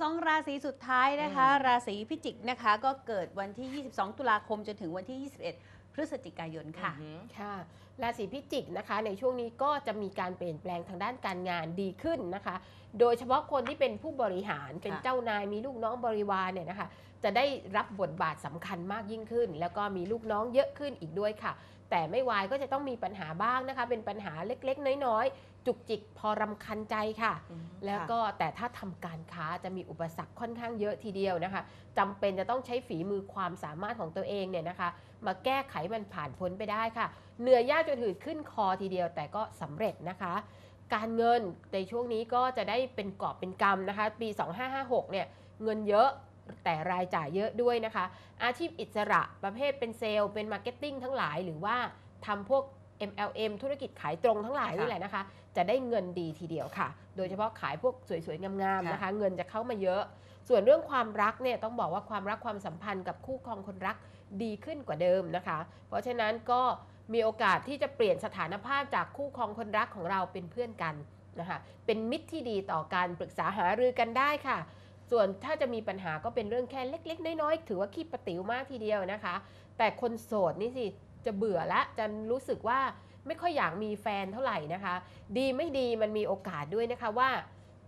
12ราศีสุดท้ายนะคะ ราศีพิจิกนะคะ ก็เกิดวันที่ 22 ตุลาคมจนถึงวันที่ 21 พฤศจิกายนค่ะอือหือค่ะ ราศีพิจิกนะคะ ในช่วงนี้ก็จะมีการเปลี่ยนแปลงทางด้านการงานดีขึ้นนะคะ โดยเฉพาะคนที่เป็นผู้บริหารเป็นค่ะเจ้านายมีลูกน้องบริวารเนี่ยนะคะ จะได้รับบทบาทสำคัญมากยิ่งขึ้น แล้วก็มีลูกน้องเยอะขึ้นอีกด้วยค่ะ แต่ไม่วายก็จะต้องมีปัญหาบ้างนะคะ เป็นปัญหาเล็กๆ น้อยๆ จุกจิกพอรำคันใจค่ะ แล้วก็แต่ถ้าทำการค้าจะมีอุปสรรคค่อนข้างเยอะทีเดียวนะคะจำเป็นจะต้องใช้ฝีมือความสามารถของตัวเองเนี่ยนะคะ มาแก้ไขมันผ่านพ้นไปได้ค่ะ เหนื่อยยากจนหืดขึ้นคอทีเดียวแต่ก็สำเร็จนะคะ การเงินในช่วงนี้ก็จะได้เป็นกอบเป็นกำนะคะ ปี 2556เนี่ยเงินเยอะแต่รายจ่ายเยอะด้วยนะคะ อาชีพอิสระประเภทเป็นเซลล์เป็นมาร์เก็ตติ้งทั้งหลายหรือว่าทำพวก MLM ธุรกิจขายตรงทั้งหลายค่ะนี่แหละนะคะ จะได้เงินดีทีเดียวค่ะ โดยเฉพาะขายพวกสวยๆ งามๆนะคะ เงินจะเข้ามาเยอะ ส่วนเรื่องความรักเนี่ยต้องบอกว่าความรักความสัมพันธ์กับคู่ครองคนรักดีขึ้นกว่าเดิมนะคะ เพราะฉะนั้นก็มีโอกาสที่จะเปลี่ยนสถานภาพจากคู่ครองคนรักของเราเป็นเพื่อนกันนะคะเป็นมิตรที่ดีต่อการปรึกษาหารือกันได้ค่ะ ส่วนถ้าจะมีปัญหาก็เป็นเรื่องแค่เล็ก ๆ น้อยๆถือว่าขี้ประติ๋วมากทีเดียวนะคะ แต่คนโสดนี่สิ จะเบื่อละจะรู้สึกว่าไม่ค่อยอยากมีแฟนเท่าไหร่นะคะ ดีไม่ดีมันมีโอกาสด้วยนะคะว่า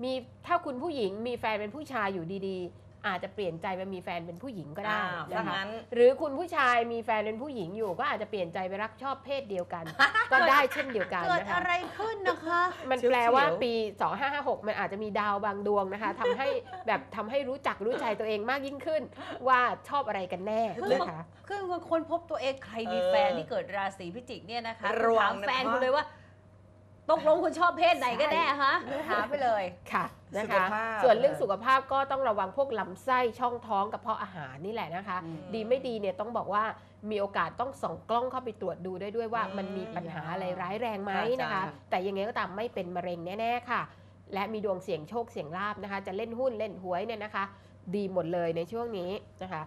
มีถ้าคุณผู้หญิงมีแฟนเป็นผู้ชายอยู่ดีๆ อาจจะเปลี่ยนใจมามีแฟนเป็นผู้หญิงก็ได้อ้าวนะดังคะนั้นหรือคุณผู้ชายมีแฟนเป็นผู้หญิงอยู่ ก็อาจจะเปลี่ยนใจไปรักชอบเพศเดียวกัน ก็ได้เช่นเดียวกันเกิดนะคะอะไรขึ้นนะคะ มันเฉียวๆแปลว่าปี 2556 มันอาจจะมีดาวบางดวงนะคะทำให้แบบทำให้รู้จักรู้ใจตัวเองมากยิ่งขึ้น ว่าชอบอะไรกันแน่นะคะคือคนพบตัวเองใครมีเออแฟนที่เกิดราศีพิจิกเนี่ยนะคะระวังถามแฟนนะคะคุณเลยว่า ตกลงคุณชอบเพศไหนกันแน่คะถามไปเลยค่ะนะสุขคะ ภาพส่วนเรื่องสุขภาพก็ต้องระวังพวกลำไส้ช่องท้องกระเพาะอาหารนี่แหละนะคะ อืมดีไม่ดีเนี่ยต้องบอกว่ามีโอกาสต้องส่องกล้องเข้าไปตรวจดูได้ด้วยว่าอืมมันมีปัญหาอะไรร้ายแรงไหมค่ะอาจารย์นะคะแต่ยังไงก็ตามไม่เป็นมะเร็งแน่ๆค่ะ และมีดวงเสี่ยงโชคเสี่ยงลาบนะคะ จะเล่นหุ้นเล่นหวยเนี่ยนะคะ ดีหมดเลยในช่วงนี้นะคะ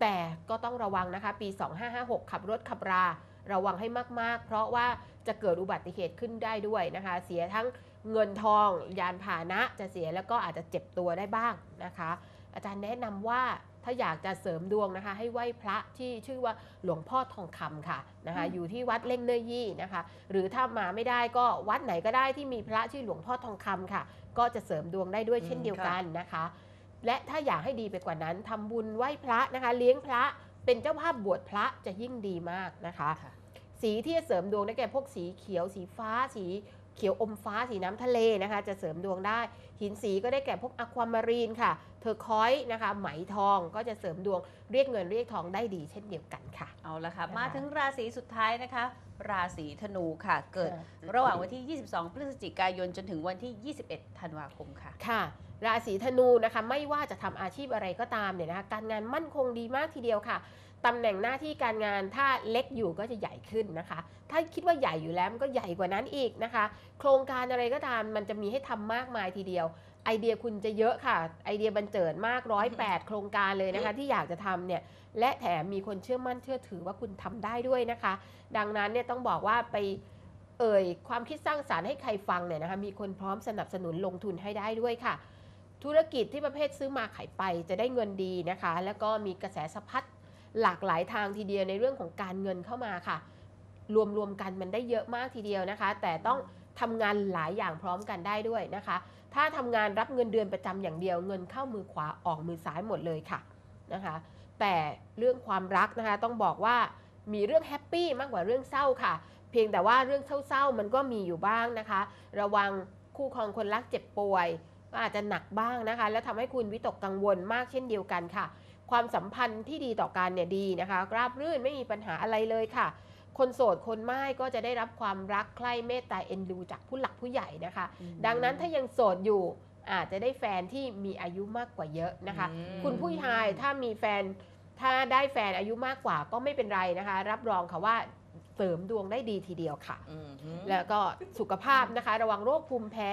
แต่ก็ต้องระวังนะคะ ปี 2556 ขับรถขับรา ระวังให้มาก ๆ เพราะว่าจะเกิดอุบัติเหตุขึ้นได้ด้วยนะคะ เสียทั้งเงินทองยานพาหนะจะเสียแล้วก็อาจจะเจ็บตัวได้บ้างนะคะ อาจารย์แนะนำว่าถ้าอยากจะเสริมดวงนะคะ ให้ไหว้พระที่ชื่อว่าหลวงพ่อทองคำค่ะนะคะอืมอยู่ที่วัดเล่งเนยยี่นะคะ หรือถ้ามาไม่ได้ก็วัดไหนก็ได้ที่มีพระชื่อหลวงพ่อทองคำค่ะ ก็จะเสริมดวงได้ด้วยเช่นเดียวกันนะคะ และถ้าอยากให้ดีไปกว่านั้นทำบุญไหว้พระนะคะ เลี้ยงพระ เป็นเจ้าภาพบวชพระจะยิ่งดีมากนะคะค่ะสีที่จะเสริมดวงได้แก่พวกสีเขียวสีฟ้าสีเขียวอมฟ้าสีน้ำทะเลนะคะ จะเสริมดวงได้ หินสีก็ได้แก่พวกอะความารีนค่ะ เทอร์คอยส์นะคะ ไหมทองก็จะเสริมดวงเรียกเงินเรียกทองได้ดีเช่นเดียวกันค่ะ เอาละค่ะค่ะมาถึงราศีสุดท้ายนะคะ ราศีธนูค่ะ เกิดค่ะระหว่างวันที่ 22 พฤศจิกายนจนถึงวันที่ 21 ธันวาคมค่ะค่ะ ราศีธนูนะคะไม่ว่าจะทำอาชีพอะไรก็ตามเนี่ยนะคะการงานมั่นคงดีมากทีเดียวค่ะตำแหน่งหน้าที่การงานถ้าเล็กอยู่ก็จะใหญ่ขึ้นนะคะ ถ้าคิดว่าใหญ่อยู่แล้วมันก็ใหญ่กว่านั้นอีกนะคะ โครงการอะไรก็ตามมันจะมีให้ทำมากมายทีเดียว ไอเดียคุณจะเยอะค่ะ ไอเดียบันเจิดมากร้อยแปดโครงการเลยนะคะ ที่อยากจะทำเนี่ยและแถมมีคนเชื่อมั่นเชื่อถือว่าคุณทำได้ด้วยนะคะ ดังนั้นเนี่ยต้องบอกว่าไปเอ่ยความคิดสร้างสารรค์ให้ใครฟังเนี่ยนะคะมีคนพร้อมสนับสนุนลงทุนให้ได้ด้วยค่ะ ธุรกิจที่ประเภทซื้อมาขายไปจะได้เงินดีนะคะ แล้วก็มีกระแสสะพัดหลากหลายทางทีเดียวในเรื่องของการเงินเข้ามาค่ะ รวมๆกันมันได้เยอะมากทีเดียวนะคะ แต่ต้องทำงานหลายอย่างพร้อมกันได้ด้วยนะคะ ถ้าทำงานรับเงินเดือนประจำอย่างเดียว เงินเข้ามือขวาออกมือซ้ายหมดเลยค่ะนะคะ แต่เรื่องความรักนะคะต้องบอกว่ามีเรื่องแฮปปี้มากกว่าเรื่องเศร้าค่ะ เพียงแต่ว่าเรื่องเศร้าๆมันก็มีอยู่บ้างนะคะ ระวังคู่ครองคนรักเจ็บป่วย ก็อาจจะหนักบ้างนะคะ แล้วทำให้คุณวิตกกังวลมากเช่นเดียวกันค่ะ ความสัมพันธ์ที่ดีต่อกันเนี่ยดีนะคะ ราบรื่นไม่มีปัญหาอะไรเลยค่ะ คนโสดคนไม่ก็จะได้รับความรักใคร่เมตตาเอ็นดูจากผู้หลักผู้ใหญ่นะคะ ดังนั้นถ้ายังโสดอยู่อาจจะได้แฟนที่มีอายุมากกว่าเยอะนะคะอืมคุณผู้ชายถ้ามีแฟนถ้าได้แฟนอายุมากกว่าก็ไม่เป็นไรนะคะ รับรองค่ะว่าเสริมดวงได้ดีทีเดียวค่ะอืมฮึแล้วก็สุขภาพนะคะ ระวังโรคภูมิแพ้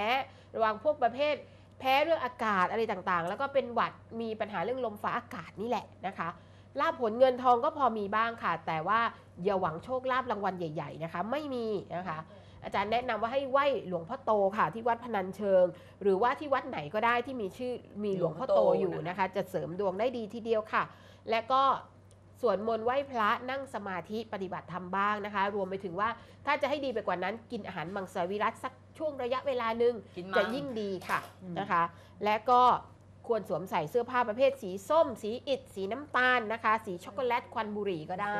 ระวังพวกประเภท แพ้เรื่องอากาศอะไรต่างๆ แล้วก็เป็นหวัดมีปัญหาเรื่องลมฟ้าอากาศนี่แหละนะคะลาบผลเงินทองก็พอมีบ้างค่ะ แต่ว่าอย่าหวังโชคลาภรางวัลใหญ่ ๆนะคะ ไม่มีนะคะ อาจารย์แนะนำว่าให้ไหว้หลวงพ่อโตค่ะ ที่วัดพนัญเชิง หรือว่าที่วัดไหนก็ได้ที่มีชื่อมีหลวงพ่อโตอยู่นะคะ จะเสริมดวงได้ดีทีเดียวค่ะ และก็ สวดมนต์ไหว้พระนั่งสมาธิปฏิบัติธรรมบ้างนะคะ รวมไปถึงว่าถ้าจะให้ดีไปกว่านั้นกินอาหารมังสวิรัตสักช่วงระยะเวลาหนึ่งกินจะมังยิ่งดีค่ะอืมนะคะ และก็ควรสวมใส่เสื้อผ้าประเภทสีส้ม สีอิฐสีน้ำตาลนะคะ สีช็อกโกแลตควันบุหรี่ก็ได้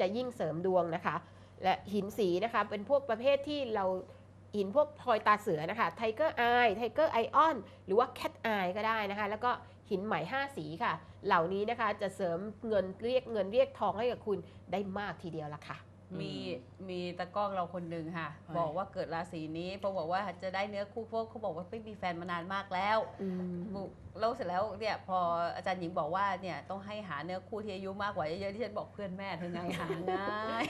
จะยิ่งเสริมดวงนะคะ และหินสีนะคะ เป็นพวกประเภทที่เราหินพวกพลอยตาเสือนะคะไทเกอร์ไอไทเกอร์ไอออนหรือว่าแคทไอก็ได้นะคะ แล้วก็หินไหม5สีค่ะ เหล่านี้นะคะจะเสริมเงินเรียกเงินเรียกทองให้กับคุณได้มากทีเดียวละค่ะ มีมีตะกล้องเราคนหนึ่งค่ะใช่บอกว่าเกิดราศีนี้เพราะบอกว่าจะได้เนื้อคู่พวกเขาบอกว่าไม่มีแฟนมานานมากแล้วแล้วเสร็จแล้วเนี่ยพออาจารย์หญิงบอกว่าเนี่ยต้องให้หาเนื้อคู่ที่อายุมากกว่าเยอะๆที่ฉันบอกเพื่อนแม่เธอไงหาง่าย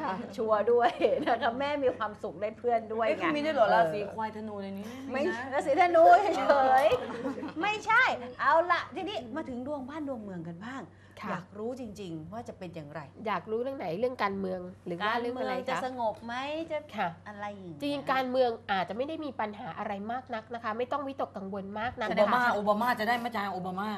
ค่ะชัวร์ด้วยนะคะแม่มีความสุขได้เพื่อนด้วยเอ้ยไงเขามีด้วยเหรอราศีควายธนูในนี้ไม่นะราศีธนูเฉยๆไม่ใช่ เอาละทีนี้มาถึงดวงบ้านดวงเมืองกันบ้างค่ะอยากรู้จริง ๆ ว่าจะเป็นอย่างไร อยากรู้เรื่องไหนเรื่องการเมืองหรือว่าการเรื่องเมือะไรองจะจ๊ะสงบไหมจะค่ะอะไรอย่างเงี้ยจริงๆการเมืองอาจจะไม่ได้มีปัญหาอะไรมากนักนะคะ ไม่ต้องวิตกกังวลมากนักโอนะบามาคะโอบามาจะได้ไหมอาจารย์โอบามา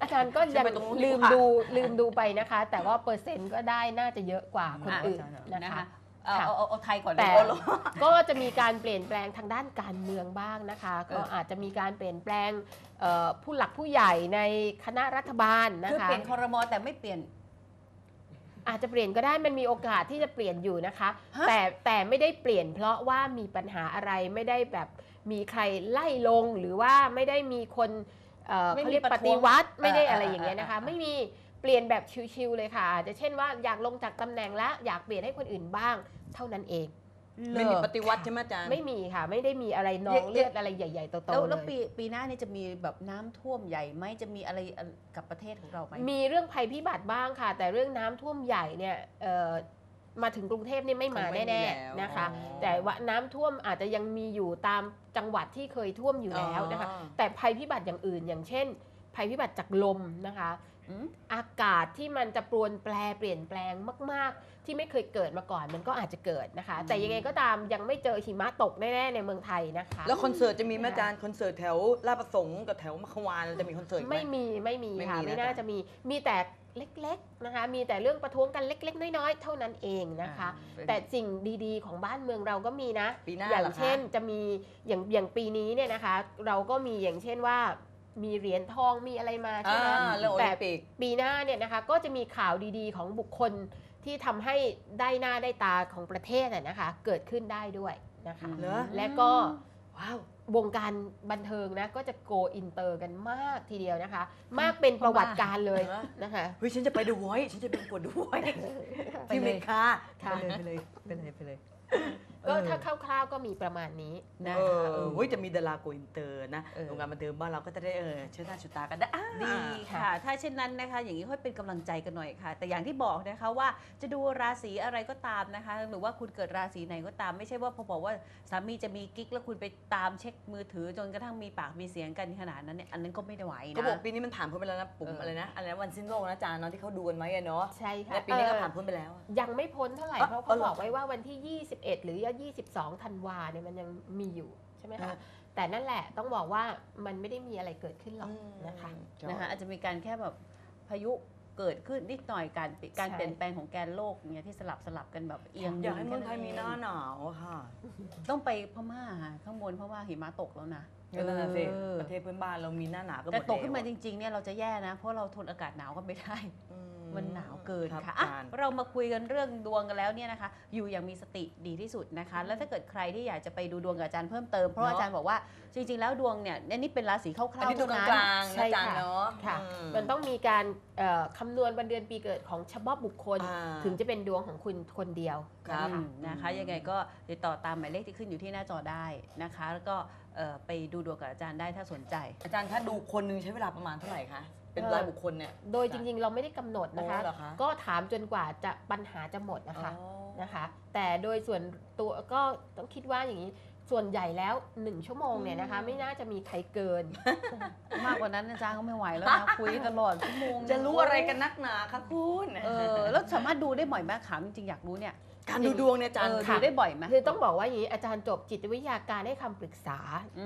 อาจารย์ก็ฉัยันงไปตรงนู้นลืมดีกว่าดูลืมดูไปนะคะ แต่ว่าเปอร์เซ็นต์ก็ได้น่าจะเยอะกว่าคนอะ อื่นนะนะคะ คะเอาค่ะเอาเอาเอาไทยก่อนแต่เลยก็จะมีการเปลี่ยนแปลงทางด้านการเมืองบ้างนะคะ ก็อาจจะมีการเปลี่ยนแปลงเอ่อผู้หลักผู้ใหญ่ในคณะรัฐบาลนะคือคะ เปลี่ยนคอรมอแต่ไม่เปลี่ยน อาจจะเปลี่ยนก็ได้มันมีโอกาสที่จะเปลี่ยนอยู่นะคะฮะแต่แต่ไม่ได้เปลี่ยน เพราะว่ามีปัญหาอะไรไม่ได้แบบมีใครไล่ลงหรือว่าไม่ได้มีคนเอ่อไม่มีเขาเรียกประปท้วงฏิวัติไม่ได้อ่าอะไรอย่างเงี้ยนะคะอ่าอ่าไม่มีเปลี่ยนแบบชิวๆเลยค่ะอาจจะเช่นว่าอยากลงจากตำแหน่งแล้วอยากเปลี่ยนให้คนอื่นบ้าง เท่านั้นเอง ไม่มีปฏิวัติใช่ไหมอาจารย์ ไม่มีค่ะ ไม่ได้มีอะไรนองเลือดอะไรใหญ่ๆโตแล้วๆเลแล้วยปีปีหน้านี่จะมีแบบน้ำท่วมใหญ่ไหมจะมีอะไรกับประเทศของเราไหม มีเรื่องภัยพิบัติบ้างค่ะ แต่เรื่องน้ำท่วมใหญ่เนี่ยเอ่อมาถึงกรุงเทพนี่ไม่มาคงไม่มีแน่แล้ว ๆนะคะ อ๋อ แต่ว่าน้ำท่วมอาจจะยังมีอยู่ตามจังหวัดที่เคยท่วมอยู่แล้วนะคะ แต่ภัยพิบัติอย่างอื่นอย่างเช่น ภัยพิบัติจากลมนะคะ อืมอากาศที่มันจะปรวนแปรเปลี่ยนแปลงมาก ๆ ที่ไม่เคยเกิดมาก่อนมันก็อาจจะเกิดนะคะ แต่ยังไงก็ตามยังไม่เจอหิมะตกแน่ๆในเมืองไทยนะคะ แล้วคอนเสิร์ตจะมีไหมอาจารย์คอนเสิร์ตแถวลาดประสงค์กับแถวมัควานจะมีคอนเสิร์ตอีกไหมไม่มีไม่มีไม่ค่ะมีนะไม่น่าจ๊ะ จะมีมีแต่เล็กๆนะคะ มีแต่เรื่องประท้วงกันเล็ก ๆ น้อยๆ เท่านั้นเองนะคะแต่สิ่งดีๆ ของบ้านเมืองเราก็มีนะ ปีหน้าอย่างเหรอคะ เช่นจะมีอย่างอย่างปีนี้เนี่ยนะคะ เราก็มีอย่างเช่นว่า มีเหรียญทองมีอะไรมาใช่อ่าไหมเรื่องโอแต่ลิมปิก ปีหน้าเนี่ยนะคะก็จะมีข่าวดีๆของบุคคลที่ทำให้ได้หน้าได้ตาของประเทศน่ะนะคะ เกิดขึ้นได้ด้วยนะคะ เหรอ และก็ ว้าว วงการบันเทิงนะก็จะโกอินเตอร์กันมากทีเดียวนะคะ มากเป็นประวัติการเลยเหรอ นะคะ เฮ้ย ฉันจะไปดูไว้ฉันจะไปประกวดดูไว้ไปที่อเลเมยริกาค่ะ ไปเลยไปเลยไปเลย ก็ถ้าคร่าวๆก็มีประมาณนี้นะเอคะอเออเฮ้ยจะมีดาราโกอินเตอร์นะเออวงการบันเทิงบ้านเราก็จะได้เออเชิดหน้าชูตากันได้อ่าดีค่ะ ถ้าเช่นนั้นนะคะ อย่างนี้ค่อยเป็นกำลังใจกันหน่อยค่ะ แต่อย่างที่บอกนะคะว่าจะดูราศีอะไรก็ตามนะคะ หรือว่าคุณเกิดราศีไหนก็ตามไม่ใช่ว่าพอบอกว่าสามีจะมีกิ๊กแล้วคุณไปตามเช็คมือถือจนกระทั่งมีปากมีเสียงกันขนาดนั้นเนี่ยอันนั้นก็ไม่ได้ไหวนะเขาบอกปีนี้มันผ่านพ้นไปแล้วนะปุ่มเออออะไรนะอะไรนะวันสิ้นโลกนะอาจารย์เนาะที่เขาดูกันไว้อะเนาะใช่ค่ะและปีนี้ก็เอ่อผ่านพ้นไปแล้วอะยังไม่พ้นเท่าไหร่อ๋อเพราะอ๋เขาอเหรอบอกไว้ว่าวันที่ 21 หรือ22ธันวาเนี่ยมันยังมีอยู่ใช่ไหมเอคะอแต่นั่นแหละต้องบอกว่ามันไม่ได้มีอะไรเกิดขึ้นหรอกนะคะนะคะอาจจะมีการแค่แบบพายุเกิดขึ้นนิดหน่อยการการใช่เปลี่ยนแปลงของแกนโลกอย่างเงี้ยที่สลับสลับกันแบบเอียงอยากให้เมืองไทยแค่มีหน้าหนาวอะค่ะ ต้องไปพม่าค่ะข้างบนเพราะว่าหิมะตกแล้วนะเออนั่นน่ะสิเออประเทศเพื่อนบ้านเรามีหน้าหนาวก็หมดแต่ตกขึ้นมาแล้วจริงๆเนี่ยเราจะแย่นะ เพราะเราทนอากาศหนาวก็ไม่ได้อื มันหนาวเกินรับค่ะอะอาจารย์เรามาคุยกันเรื่องดวงกันแล้วเนี่ยนะคะ อยู่อย่างมีสติดีที่สุดนะคะ แล้วถ้าเกิดใครที่อยากจะไปดูดวงกับอาจารย์เพิ่มเติมเพราะว่าอาจารย์บอกว่าจริง ๆ แล้วดวงเนี่ยอันนี่เป็นราศีคร่าวๆอันนี้ดูกเท่าลนั้นางๆใช่นะอาจารย์ค่ะเนาะค่ะอืมันต้องมีการเอ่อคำนวณวันเดือนปีเกิดของเฉพาะบุคคลอ่าถึงจะเป็นดวงของคุณคนเดียวครับอืมนะคะยังไงก็ติดต่อตามหมายเลขที่ขึ้นอยู่ที่หน้าจอได้นะคะ แล้วก็เอ่อไปดูดวงกับอาจารย์ได้ถ้าสนใจ อาจารย์ถ้าดูคนหนึงใช้เวลาประมาณเท่าไหร่คะ เป็นเอ่อรายบุคคลเนี่ย โดยจริงๆ เราไม่ได้กำหนดนะคะ โอ้เหรอคะก็ถามจนกว่าจะปัญหาจะหมดนะคะอ๋อนะคะ แต่โดยส่วนตัวก็ต้องคิดว่าอย่างนี้ส่วนใหญ่แล้ว 1 ชั่วโมงเนี่ยนะคะไม่น่าจะมีใครเกิน มากกว่านั้นอาจารย์ก็ไม่ไหวแล้วนะ คุยตลอดชั่วโมงจะรู้อะไรกันนักหนาคะคุณ เออแล้วสามารถดูได้บ่อยไหมถามจริงๆอยากรู้เนี่ย การดูดวงเนี่ยอาจารย์เออค่ะดูได้บ่อยไหม คือต้องบอกว่าอย่างนี้อาจารย์จบจิตวิทยาการให้คำปรึกษา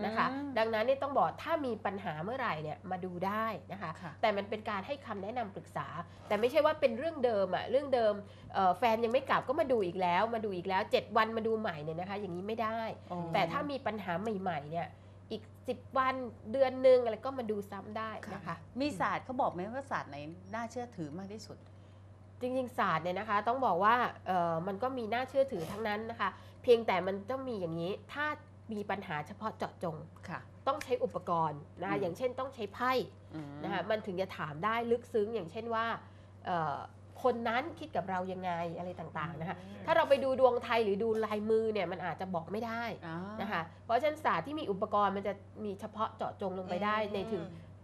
นะคะ อืมดังนั้นเนี่ยต้องบอกถ้ามีปัญหาเมื่อไหร่เนี่ยมาดูได้นะคะ ค่ะ แต่มันเป็นการให้คำแนะนำปรึกษา แต่ไม่ใช่ว่าเป็นเรื่องเดิมอะเรื่องเดิมเอ่อแฟนยังไม่กลับก็มาดูอีกแล้วมาดูอีกแล้ว 7 วันมาดูใหม่เนี่ยนะคะ อย่างนี้ไม่ได้ อ๋อ แต่ถ้ามีปัญหาใหม่ๆเนี่ยอีก 10 วันเดือนหนึ่งอะไรก็มาดูซ้ำได้นะคะ มีศาสตร์เขาบอกไหมว่าศาสตร์ไหนน่าเชื่อถือมากที่สุด จริงๆศาสตร์เนี่ยนะคะต้องบอกว่าเอ่อมันก็มีน่าเชื่อถือทั้งนั้นนะคะ เพียงแต่มันต้องมีอย่างนี้ถ้ามีปัญหาเฉพาะเจาะจงค่ะ ต้องใช้อุปกรณ์นะคะอืมอย่างเช่นต้องใช้ไพ่อืมนะคะมันถึงจะถามได้ลึกซึ้งอย่างเช่นว่าเอ่อคนนั้นคิดกับเรายังไงอะไรต่างๆนะคะถ้าเราไปดูดวงไทยหรือดูลายมือเนี่ยมันอาจจะบอกไม่ได้อ่านะคะเพราะฉะนั้นศาสตร์ที่มีอุปกรณ์มันจะมีเฉพาะเจาะจงลงไปได้อืมในถึง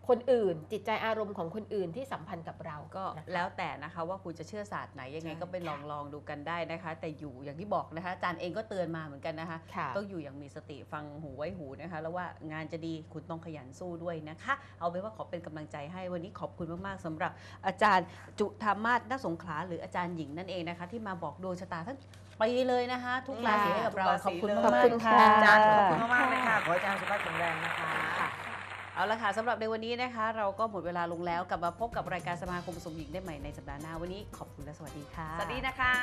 คนอื่น จิตใจอารมณ์ของคนอื่นที่สัมพันธ์กับเราก็นะคะแล้วแต่นะคะว่าคุณจะเชื่อศาสตร์ไหนยังไงใช่ก็ไปลองลองดูกันได้นะคะ แต่อยู่อย่างที่บอกนะคะอาจารย์เองก็เตือนมาเหมือนกันนะคะค่ะต้องอยู่อย่างมีสติฟังหูไว้หูนะคะ แล้วว่างานจะดีคุณต้องขยันสู้ด้วยนะคะ เอาเป็นว่าขอเป็นกำลังใจให้วันนี้ขอบคุณมากๆสำหรับอาจารย์จุธรรมาศนักสงขลาหรืออาจารย์หญิงนั่นเองนะคะ ที่มาบอกดวงชะตาทั้งปีเลยนะคะ ทุกราศีให้กับเราทุกราศีขอบคุณเลยมากขอบคุณๆค่ะค่ะอาจารย์ขอบคุณมากๆเลยค่ะขอให้อาจารย์สุขภาพแข็งแรงนะคะค่ะ เอาละค่ะสำหรับในวันนี้นะคะ เราก็หมดเวลาลงแล้วกลับมาพบกับรายการสมาคมสมหญิงได้ใหม่ในสัปดาห์หน้าวันนี้ขอบคุณและสวัสดีค่ะ สวัสดีนะคะ